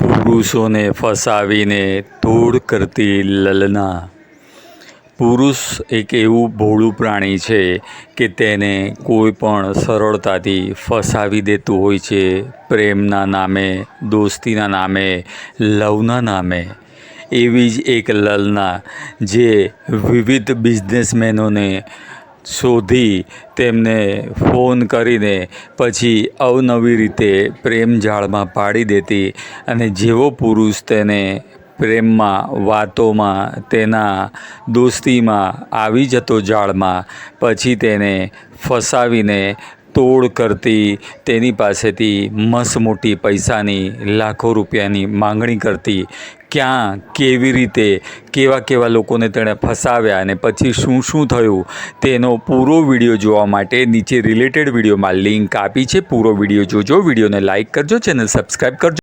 પુરુષોને ફસાવીને ધૂળ કરતી લલના. પુરુષ એક એવું ભોળું પ્રાણી છે કે તેને કોઈ પણ સરળતાથી ફસાવી દેતું હોય છે પ્રેમના નામે, દોસ્તીના નામે, લવના નામે. એવી જ એક લલના જે વિવિધ બિઝનેસમેનોને શોધી તેમને ફોન કરીને પછી અવનવી રીતે પ્રેમ જાળમાં પાડી દેતી અને જેવો પુરુષ તેને પ્રેમમાં, વાતોમાં, તેના દોસ્તીમાં આવી જતો જાળમાં, પછી તેને ફસાવીને તોડ કરતી, તેની પાસેથી મસ્ત મોટી પૈસાની, લાખો રૂપિયાની માંગણી કરતી. ક્યાં, કેવી રીતે, કેવા કેવા લોકોને તેણે ફસાવ્યા અને પછી શું શું થયું, તેનો પૂરો વીડિયો જોવા માટે નીચે રિલેટેડ વિડીયોમાં લિંક આપી છે. પૂરો વીડિયો જોજો, વિડીયોને લાઇક કરજો, ચેનલ સબસ્ક્રાઈબ કરજો.